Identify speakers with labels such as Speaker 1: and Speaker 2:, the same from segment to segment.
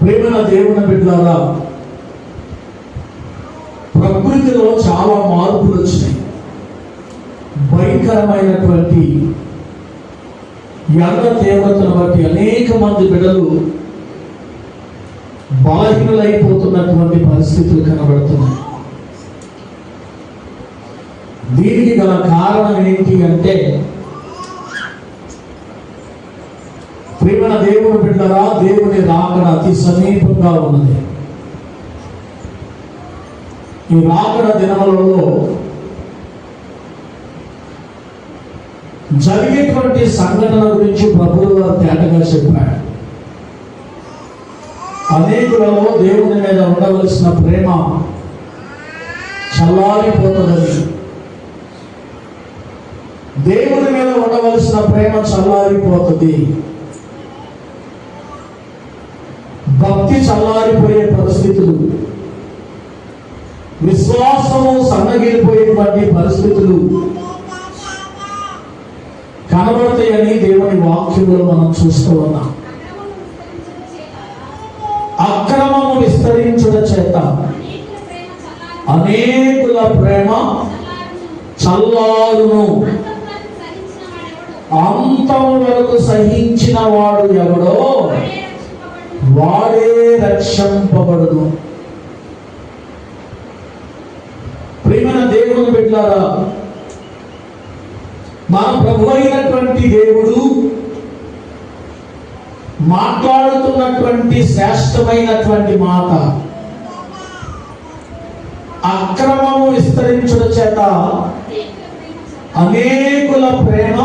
Speaker 1: ప్రేమన దేవుని బిడ్డలారా ప్రకృతిలో చాలా మార్పులు వచ్చినాయి. భయంకరమైనటువంటి ఎండ తీవ్రతను బట్టి అనేక మంది బిడ్డలు బలహీనులైపోతున్నటువంటి పరిస్థితులు కనబడుతున్నాయి. దీనికి గల కారణం ఏంటి అంటే ప్రేమల దేవుని బిడ్డరా దేవుని రాకడ అతి సమీపంగా ఉన్నది. ఈ రాకడ దినములలో జరిగేటువంటి సంఘటన గురించి ప్రభువు తేటగా చెప్పాడు. అనేకులలో దేవుని మీద ఉండవలసిన ప్రేమ చల్లారిపోతుందని. దేవుని మీద ఉండవలసిన ప్రేమ చల్లారిపోతుంది. చల్లారిపోయే పరిస్థితులు విశ్వాసము సన్నగిలిపోయేటువంటి పరిస్థితులు కనబడతాయని దేవుని వాక్యంలో మనం చూస్తూ ఉన్నాం. అక్రమము విస్తరించుట చేత అనేకుల ప్రేమ చల్లారును. అంతం వరకు సహించిన వాడు ఎవడో? వాడే రక్షింపబడదు. ప్రేమన దేవుని పెట్టారా మా ప్రభు అయినటువంటి దేవుడు మాట్లాడుతున్నటువంటి శ్రేష్టమైనటువంటి మాట అక్రమము విస్తరించడం చేత అనేకుల ప్రేమ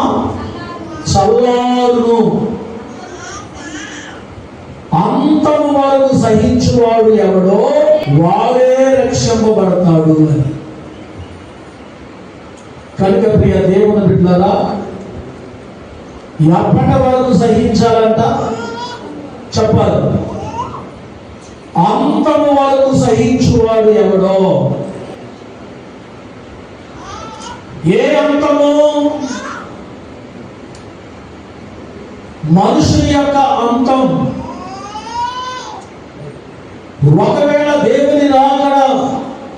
Speaker 1: చల్లారును. అంతము వరకు సహించువాడు ఎవడో వాడే రక్షింపబడతాడు అని. కనుక ప్రియ దేవుని బిడ్డలారా ఎప్పటి వరకు సహించాలంట? చెప్పాలి. అంతము వరకు సహించువాడు ఎవడో? ఏ అంతము? మనుషుని యొక్క అంతం. ఒకవేళ దేవుని రాకడ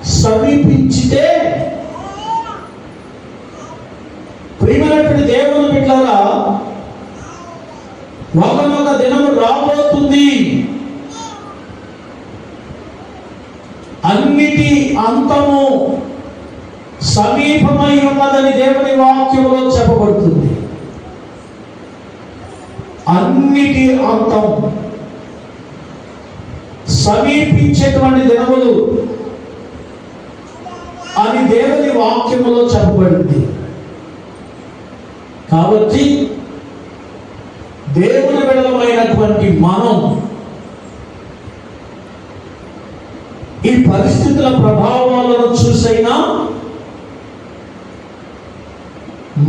Speaker 1: సమీపించితే ప్రియమైనటువంటి దేవుని బిడ్డలారా ఒకనొక దినము రాబోతుంది. అన్నిటి అంతము సమీపమై ఉన్నదని దేవుని వాక్యంలో చెప్పబడుతుంది. అన్నిటి అంతం సమీపించేటువంటి దినములు అని దేవుని వాక్యములో చెప్పబడింది. కాబట్టి దేవుని బిడలమైనటువంటి మనం ఈ పరిస్థితుల ప్రభావాలను చూసైనా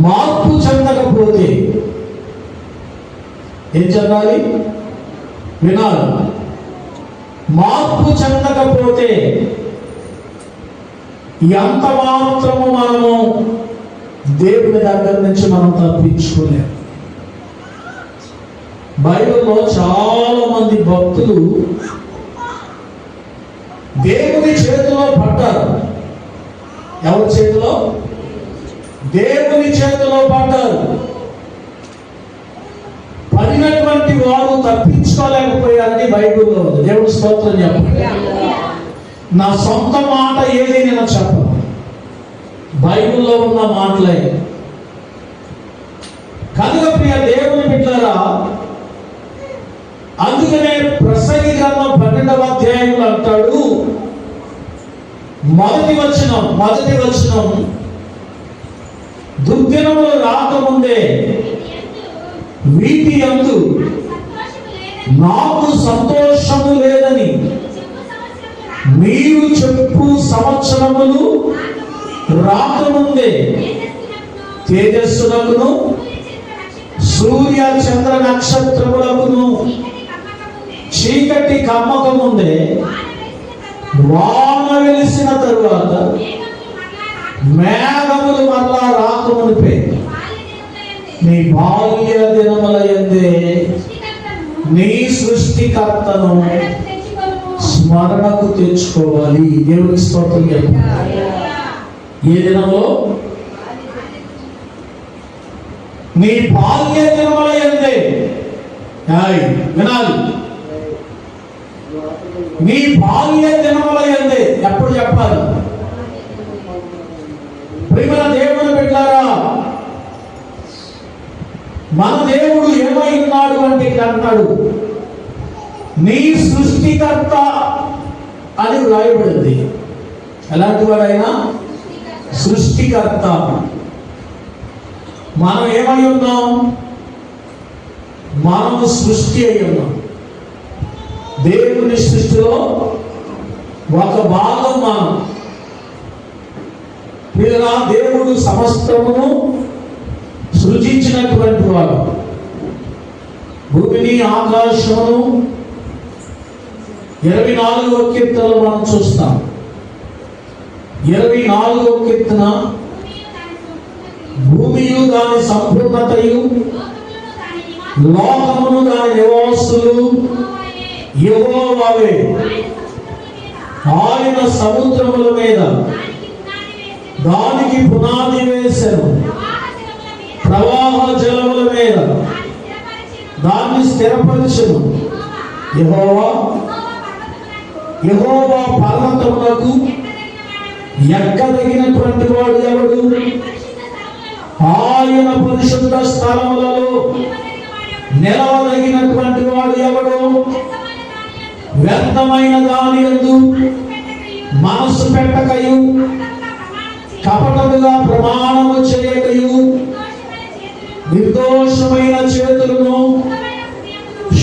Speaker 1: మార్పు చెందకపోతే ఏం చెందాలి? వినాలి. మార్పు చెందకపోతే ఎంత మాత్రము మనము దేవుని దగ్గర నుంచి మనం తప్పించుకోలేము. బైబిల్లో చాలా మంది భక్తులు దేవుని చేతిలో పడ్డారు. ఎవరి చేతిలో? దేవుని చేతిలో పడ్డారు. పడినటువంటి వారు తప్పించుకోలేకపోయారని బైబిల్లో దేవుని స్తోత్రం చెప్పండి. నా సొంత మాట ఏది నేను చెప్పను. బైబిల్లో ఉన్న మాటలే. కనుక ప్రియ దేవుని బిడ్డారా అందుకనే ప్రసంగి గ్రంథం పన్నెండవ అధ్యాయంలో అంటాడు మొదటి వచనం మొదటి వచనం దుర్దినములు రాకముందే ప్రీతి అందు నాకు సంతోషము లేదని మీరు చెప్పు సంవత్సరములు రాకముందే తేజస్సులకును సూర్య చంద్ర నక్షత్రములకును చీకటి కమ్మకముందే వాన వెలిసిన తరువాత మేఘములు మరలా రాకమునిపే. నీ బాల్య దినముల ఎందే నీ సృష్టికర్తను స్మరణకు తెచ్చుకోవాలి. దేవునికి స్తోత్రం చెప్పాలి ఏ దినంలో నీ బాల్య దినముల ఎందే వినాలి. నీ బాల్య దినముల ఎందే ఎప్పుడు చెప్పాలి? ప్రేమల దేవుని పెట్టారా మన దేవుడు ఏమై ఉన్నాడు అంటే ఇక్కడ నీ సృష్టికర్త అని వ్రాయబడింది. ఎలాంటి వాడైనా? సృష్టికర్త. మనం ఏమై ఉన్నాం? మనము సృష్టి అయి ఉన్నాం. దేవుని సృష్టిలో ఒక భాగం మనం. దేవుడు సమస్తమును సృజించినటువంటి వాడు. భూమిని ఆకాశమును ఇరవై నాలుగో కీర్తనలో మనం చూస్తాం. ఇరవై నాలుగో కీర్తన
Speaker 2: భూమియు దాని సంపూర్ణతయు, లోకమును దాని నివాసులు,
Speaker 1: నివాసులు
Speaker 2: ఆయన సముద్రముల మీద, దానికి పునాది
Speaker 1: దానికి
Speaker 2: ప్రవాహ జలముల మీద, దాన్ని
Speaker 1: స్థిరపరచను.
Speaker 2: యహోవా
Speaker 1: యహోవా పర్వతములకు ఎక్కదగినటువంటి వాడు ఎవడు? ఆయన పరిశుద్ధ స్థలములలో నిలవదగినటువంటి వాడు ఎవడు? వ్యర్థమైన దాని ఎందు మనస్సు పెట్టకయు కపటముగా ప్రమాణము చేయకయు నిర్దోషమైన చేతులను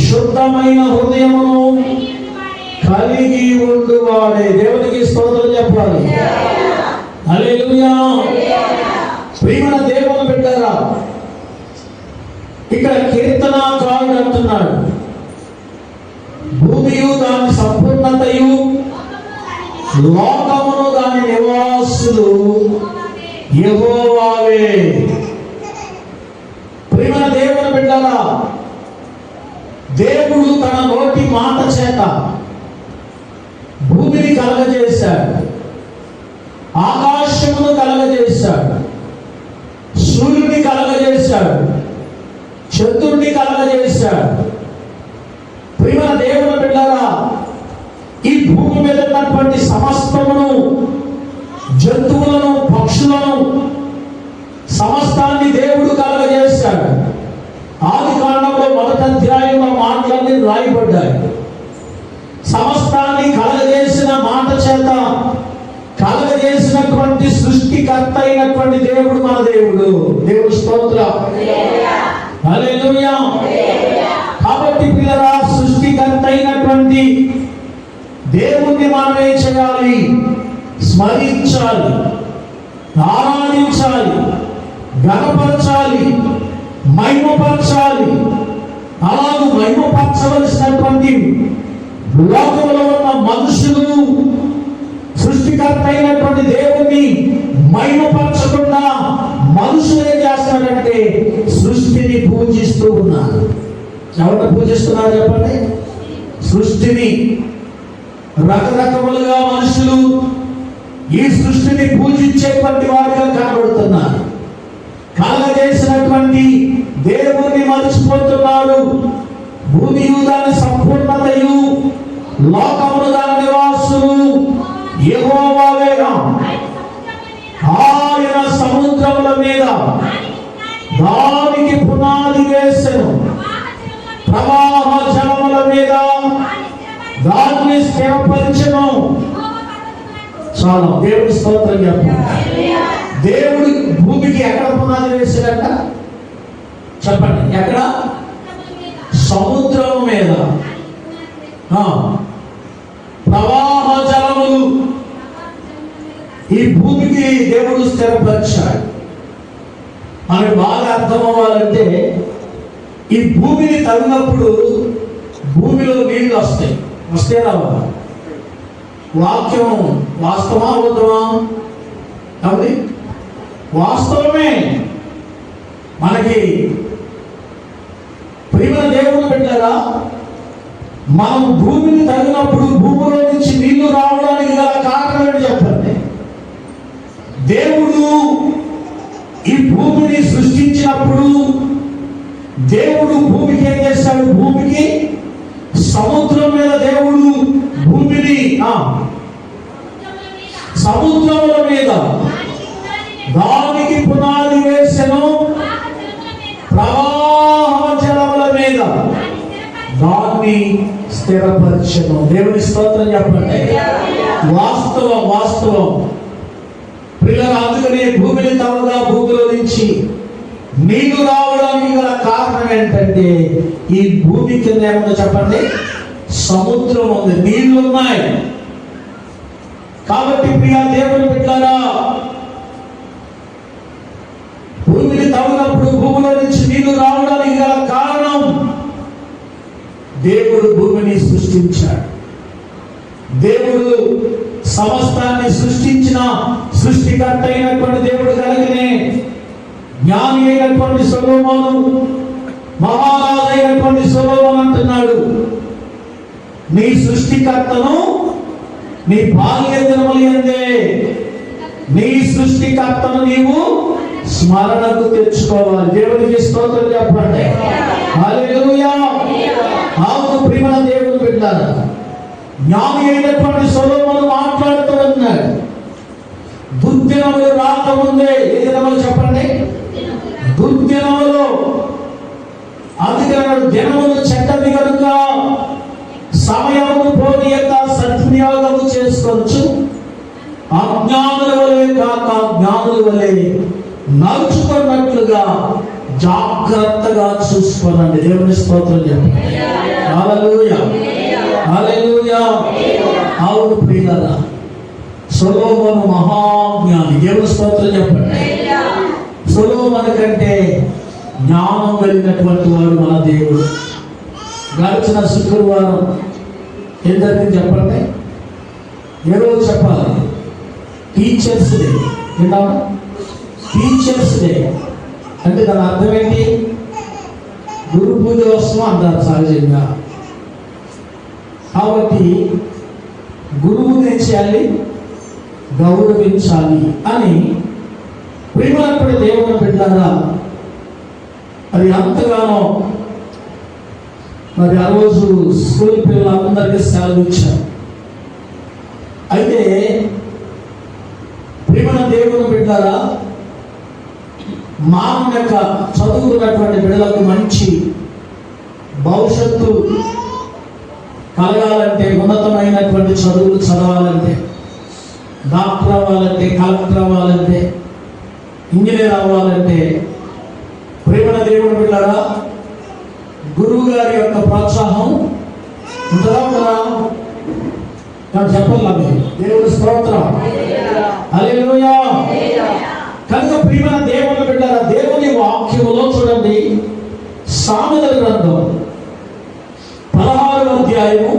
Speaker 1: శుద్ధమైన హృదయమును కలిగి ఉండువాడే. దేవునికి స్తోత్రం చెప్పాలి. హల్లెలూయా. ప్రియమైన దేవుని పెట్టారా ఇక్కడ కీర్తనాకారుడు అంటున్నాడు. భూమియు దాని సంపూర్ణతయు లోకమును దాని నివాసులు యహోవావే ప్రియమైన దేవుని బిడ్డారా దేవుడు తన నోటి మాట చేత భూమిని కలగజేశాడు. ఆకాశమును కలగజేశాడు. సూర్యుడిని కలగజేశాడు. చంద్రుడిని కలగజేశాడు. ప్రియమ దేవుని బిడ్డారా ఈ భూమి మీద ఉన్నటువంటి సమస్తమును జంతువులను పక్షులను సమస్తాన్ని దేవుడు కలగజేశాడు ఆది కాండంలో మొదటి అధ్యాయంలో మాటలన్నీ రాయబడ్డాయి. సమస్తాన్ని కలగజేసిన మాట చేత కలగజేసినటువంటి సృష్టికర్త అయినటువంటి దేవుడు మన దేవుడు. దేవుడు స్తోత్ర. కాబట్టి పిల్లరా సృష్టికర్త అయినటువంటి దేవుణ్ణి మనం ఏం చేయాలి. స్మరించాలి. ఆరాధించాలి. గణపరచాలి. మహిమపరచాలి అలాగూ మహిమపరచవలసినటువంటి లోకంలో ఉన్న మనుషులు సృష్టికర్త అయినటువంటి దేవుణ్ణి మహిమపరచకుండా మనుషులు ఏం చేస్తున్నారంటే సృష్టిని పూజిస్తూ ఉన్నారు. ఎవరిని పూజిస్తున్నారు చెప్పండి? సృష్టిని. రకరకములుగా మనుషులు ఈ సృష్టిని పూజించేటువంటి వారిగా కనబడుతున్నారు. కలగజేసినటువంటి దేవుణ్ణి మర్చిపోతున్నారు భూమియు దాని సంపూర్ణతయు లోకములు దాని నివాసులు యెహోవావేగా ఆయన సముద్రముల మీద దానికి పునాది వేసెను. ప్రవాహ జలముల మీద దాన్ని స్థిరపరిచను. చాలా దేవుడి స్తోత్రం చెప్పండి దేవుడి భూమికి ఎక్కడ పునాది వేసాడట చెప్పండి ఎక్కడ? సముద్రం మీద. ప్రవాహ జలములు ఈ భూమికి దేవుడు స్థిరపరిచాడు. మనకు బాగా అర్థం అవ్వాలంటే ఈ భూమిని తగినప్పుడు భూమిలో నీళ్ళు వస్తాయి. వస్తే రావా వాక్యం వాస్తవా అబద్ధమా? కాబట్టి వాస్తవమే. మనకి ప్రియమైన దేవుని పెట్టారా మనం భూమిని తగినప్పుడు భూమిలో నుంచి నీళ్ళు రావడానికి గల కారణం ఏంటి చెప్పండి? దేవుడు ఈ భూమిని సృష్టించినప్పుడు దేవుడు భూమికి ఏం చేస్తాడు? భూమికి సముద్రం మీద దేవుడు భూమిని ఆ,
Speaker 2: మీద
Speaker 1: సముద్రముల మీద
Speaker 2: దానికి పునాది వేసి
Speaker 1: దానికి పునాది వేసెను
Speaker 2: ప్రవాహ జలముల మీద
Speaker 1: ప్రవాహ జలముల మీద
Speaker 2: దాన్ని
Speaker 1: దాన్ని
Speaker 2: స్థిరపరిచెను.
Speaker 1: దేవుని స్తోత్రం చెప్పండి. వాస్తవం వాస్తవం. పిల్లలు అందుకనే భూమిని తవ్వగా భూమిలో నుంచి నీళ్ళు రావడానికి గల కారణం ఏంటంటే ఈ భూమి కింద ఏముందో చెప్పండి? సముద్రం ఉంది. నీళ్ళు ఉన్నాయి. కాబట్టి ప్రియా దేవుని బిడ్డారా భూమిని తవ్వినప్పుడు భూమిలో నుంచి నీళ్ళు రావడానికి గల కారణం దేవుడు సృష్టించాడు. దేవుడు సమస్తాన్ని సృష్టించిన సృష్టికర్త అయినటువంటి దేవుడు కలిగినే జ్ఞాని అయినటువంటి సొలోమోను మహారాజు అయినటువంటి సొలోమోను అంటున్నాడు. నీ సృష్టికర్తను నీ బాల్య దినములు ఎందే నీ సృష్టికర్తను నీవు స్మరణకు తెచ్చుకోవాలి. దేవునికి స్తోత్రం చెప్పండి. హల్లెలూయా అవును ప్రియమైన దేవుడు పెట్టారు జ్ఞాని అయినటువంటి సొలోమను మాట్లాడుతూ ఉన్నాడు. దుర్దినములు రాకముందే ఏ దినములు చెప్పండి? దుర్దినములు. అందుకని దినములు చెడ్డవి కనుక సమయమును పోని యొక్క సద్వినియోగము చేసుకోవచ్చు. అజ్ఞానుల వలె కాక జ్ఞానుల వలె నడుచుకున్నట్లుగా జాగ్రత్తగా చూసుకోనండి. దేవుని స్తోత్రం చెప్పండి. అవును ప్రియులారా సొలోమోను మహాజ్ఞాని దేవుని స్తోత్రం చెప్పండి. సులోమను కంటే జ్ఞానం కలిగినటువంటి వాడు మన దేవుడు. గడిచిన శుక్రవారం ఏం జరిగింది చెప్పండి? ఏ రోజు చెప్పాలి? టీచర్స్ డే విన్నాము టీచర్స్ డే అంటే దాని అర్థం ఏంటి? గురు పూజ పూజోత్సవం అంటారు సహజంగా. కాబట్టి గురువుని ఏం చేయాలి గౌరవించాలి అని ప్రేమలప్పుడు దేవుని బిడ్డారా అది అంతగానో మరి ఆ రోజు స్కూల్ పిల్లలందరికీ సెలవు ఇచ్చారు. అయితే ప్రేమల దేవుని బిడ్డారా మానవ యొక్క చదువుకున్నటువంటి బిడ్డలకు మంచి భవిష్యత్తు కలగాలంటే ఉన్నతమైనటువంటి చదువులు చదవాలంటే డాక్టర్ అవ్వాలంటే కలెక్టర్ అవ్వాలంటే ఇంజనీర్ అవ్వాలంటే ప్రేమల దేవుని బిడ్డారా? గురువు గారి యొక్క ప్రోత్సాహం ఉంటుందా ఉంటుందా? నాకు చెప్పాలి దేవుని స్తోత్రం. హల్లెలూయా. కనుక ప్రియమైన దేవుని బిడ్డారా దేవుని వాక్యములో చూడండి సామెతల గ్రంథం పదహారు అధ్యాయము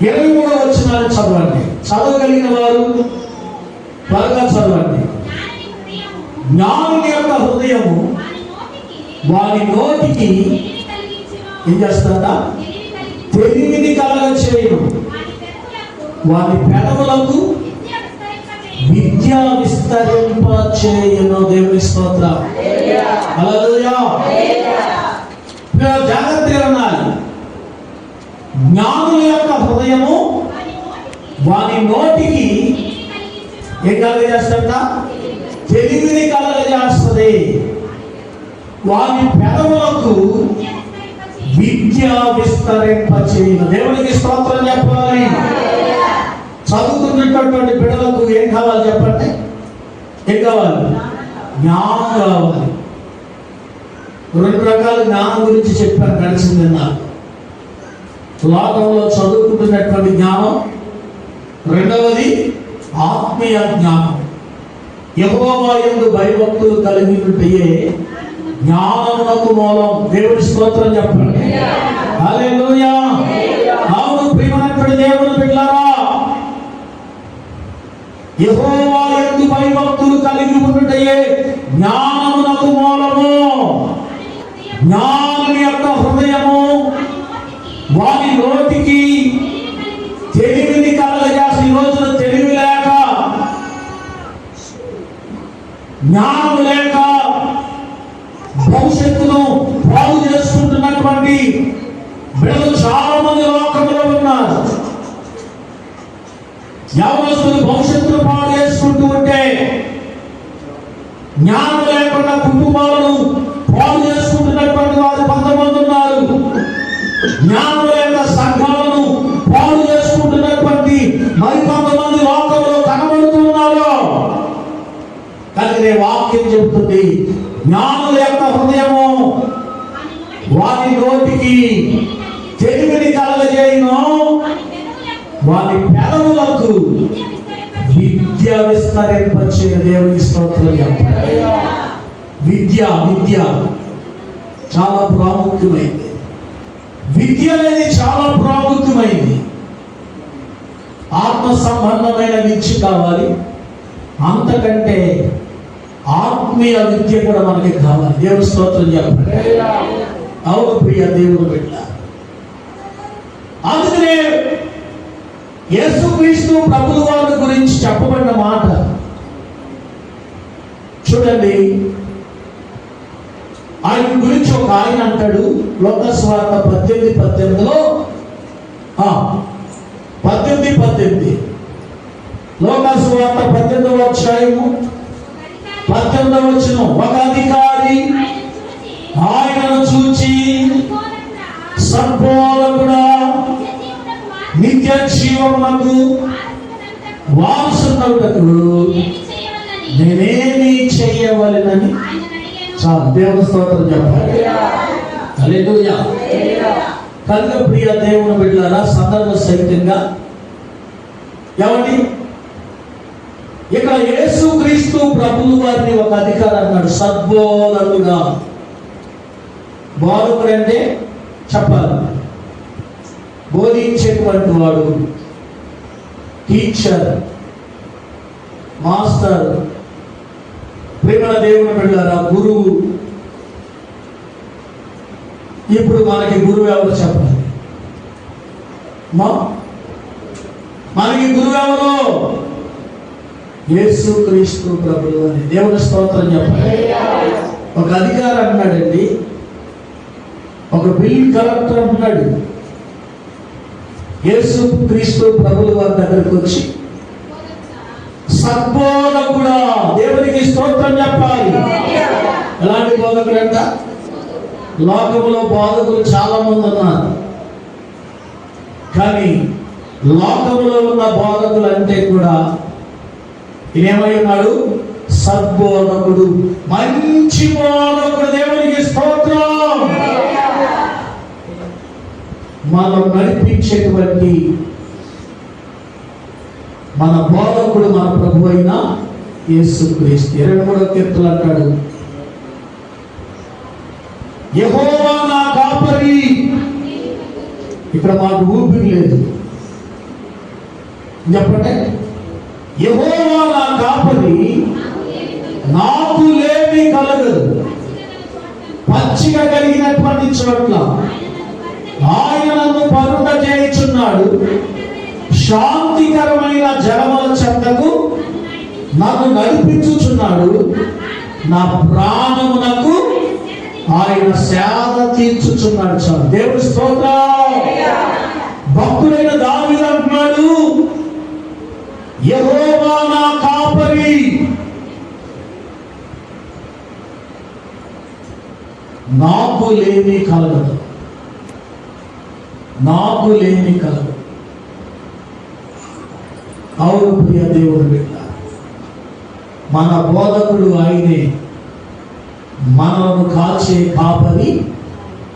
Speaker 1: ఇరవై మూడవ వచనాన్ని చదవండి చదవగలిగిన వారు త్వరగా చదవండి
Speaker 2: జ్ఞాని హృదయము
Speaker 1: జ్ఞానుని యొక్క హృదయము
Speaker 2: వారి నోటికి
Speaker 1: ఏం చేస్తాడా తెలివిని కలగ చేయను
Speaker 2: వారి పెదవులకు విద్య
Speaker 1: విస్తరింప చేయను దేవుని స్తోత్ర. హల్లెలూయా. మీరు జాగ్రత్తగా ఉండాలి జ్ఞానుల యొక్క హృదయము వారి
Speaker 2: నోటికి
Speaker 1: ఏం కలగజేస్తుందా తెలివిని కలగజేస్తుంది. వారి పెదవులకు
Speaker 2: విద్య విస్తరింపచేయును.
Speaker 1: దేవునికి స్తోత్రం చెప్పాలి. చదువుతున్నటువంటి బిడ్డలకు ఏం కావాలి చెప్పండి? ఏం కావాలి? జ్ఞానం కావాలి. రెండు రకాల జ్ఞానం గురించి చెప్పారు కలిసింది లోకంలో చదువుకుంటున్నటువంటి జ్ఞానం. రెండవది ఆత్మీయ జ్ఞానం. యహోవా భయభక్తులు కలిగి ఉంటే జ్ఞానమునకు మూలం దేవుడి స్తోత్రం చెప్పండి. హల్లెలూయా అవును భయభక్తులు కలిగి ఉండుటయే జ్ఞానమునకు మూలము. జ్ఞానుని యొక్క హృదయము
Speaker 2: వారి నోటికి
Speaker 1: తెలివిని కలగజేసి ఈ రోజున తెలివి లేక జ్ఞానం బిడ్డలు చాలా మంది లోకంలో ఉన్నారు. యావస్తులు భవిష్యత్తును పాడు చేసుకుంటూ ఉంటే జ్ఞానం లేకుండా కుటుంబాలను పాడు చేసుకుంటున్నటువంటి వారు కొంతమంది ఉన్నారు. జ్ఞానం లేక సంఘాలను పాడు చేసుకుంటున్నటువంటి మరికొంతమంది లోకంలో కనబడుతున్నారు కానీ వాక్యం చెబుతుంది జ్ఞానం యొక్క హృదయము
Speaker 2: వాని
Speaker 1: వారి
Speaker 2: నోటికి
Speaker 1: నోటికి తెలివిని కలగజేయను
Speaker 2: వాని పెదవులకు
Speaker 1: వారి పెదవులకు
Speaker 2: విద్య.
Speaker 1: విద్య విస్తరింపచే దేవుని స్తోత్రం. విద్య విద్య చాలా ప్రాముఖ్యమైంది. విద్య అనేది చాలా ప్రాముఖ్యమైంది. ఆత్మ సంబంధమైన విద్య కావాలి. అంతకంటే ఆత్మీయ విద్య కూడా మనకి కావాలి. దేవుని స్తోత్రం చెప్పండి. అవును ప్రియ దేవుడు బిడ్డ. అందుకనే యేసుక్రీస్తు ప్రభువు వారి గురించి చెప్పబడిన మాట. చూడండి. ఆయన గురించి ఒక ఆయన అంటాడు. లోకస్వార్త పద్దెనిమిది పద్దెనిమిదిలో పద్దెనిమిది పద్దెనిమిది. లోకస్వార్త పద్దెనిమిదవ అధ్యాయము
Speaker 2: అధికారి
Speaker 1: పద్దెనిమిదవ వచ్చిన ఒక అధికారి
Speaker 2: ఆయనను చూచి సద్బోధకుడా నిత్య జీవమునకు వారసునకు
Speaker 1: నేనేమి చెయ్యవలెనని
Speaker 2: ఆయనను
Speaker 1: దేవుని స్తోత్రం చెప్పాలి. హల్లెలూయా. కనుక ప్రియ దేవుని బిడ్డలారా సందర్భ సహితంగా ఏమండి? ఇక్కడ యేసు క్రీస్తు ప్రభువు వారిని ఒక అధికారం అన్నాడు సద్బోధనుగా బోధకుడు అంటే చెప్పాలి. బోధించేటువంటి వాడు టీచర్ మాస్టర్ ప్రేమల దేవుని బిడ్డారా గురువు. ఇప్పుడు మనకి గురువు ఎవరు చెప్పాలి? మా? మనకి గురువు ఎవరు? యేసు క్రీస్తు ప్రభులు అని దేవుని స్తోత్రం చెప్పాలి. ఒక అధికారి అన్నాడండి. ఒక బిల్ కలెక్టర్ అంటున్నాడు యేసు క్రీస్తు ప్రభుల వారి దగ్గరికి వచ్చి సద్బోధకుడా దేవునికి స్తోత్రం చెప్పాలి. ఎలాంటి బోధకుడు అంట లోకంలో బోధకులు చాలా మంది ఉన్నారు. కానీ లోకంలో ఉన్న బోధకులు అంటే కూడా ఈయనేమై ఉన్నాడు? సద్బోధకుడు. మంచి బోధకుడు దేవునికి స్తోత్రం మనం నడిపించేటువంటి మన బోధకుడు మన ప్రభు అయిన యేసు క్రీస్తు ఇరవై మూడో కీర్తలు అంటాడు యెహోవా నా కాపరి. ఇక్కడ మాకు ఊపిరి లేదు. చెప్పండి. యహోవా నా కాపరి నాకు లేమి కలగదు. పచ్చిక కలిగినటువంటి చోట్ల ఆయనను పరుట చేయుచున్నాడు. శాంతికరమైన జలముల చెంతకు నాకు నడిపించుచున్నాడు. నా ప్రాణమునకు ఆయన సేద తీర్చుచున్నాడు. చాలు. దేవుడు స్తోత్ర. భక్తుడైన దావిద అంటున్నాడు యెహోవా నా కాపరి. నాకు లేని కలగదు. నాకు లేని కలగదు అవును ప్రియ దేవుడు బిడ్డ. మన బోధకుడు ఆయనే. మనలను కాచే కాపరి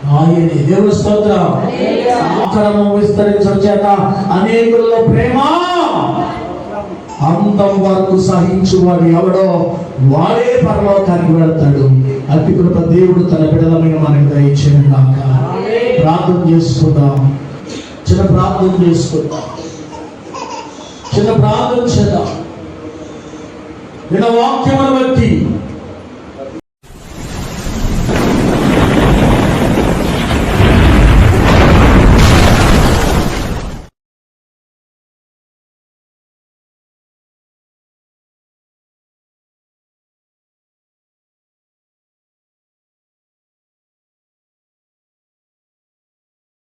Speaker 1: ఆయనే. దేవుని స్తోత్రం. ఆక్రమం విస్తరించడం చేత అనేకుల్లో ప్రేమ అంతం వరకు సహించువాడు ఎవడో వాడే పరలోకానికి వెళ్తాడు. అతి కృప దేవుడు తన బిడలమైన మనకి దయచేయను కాక ప్రార్థన చేసుకుందాం. చిన్న ప్రార్థన చేసుకుందాం. చిన్న ప్రార్థన చేద్దాం. విన వాక్యమును బట్టి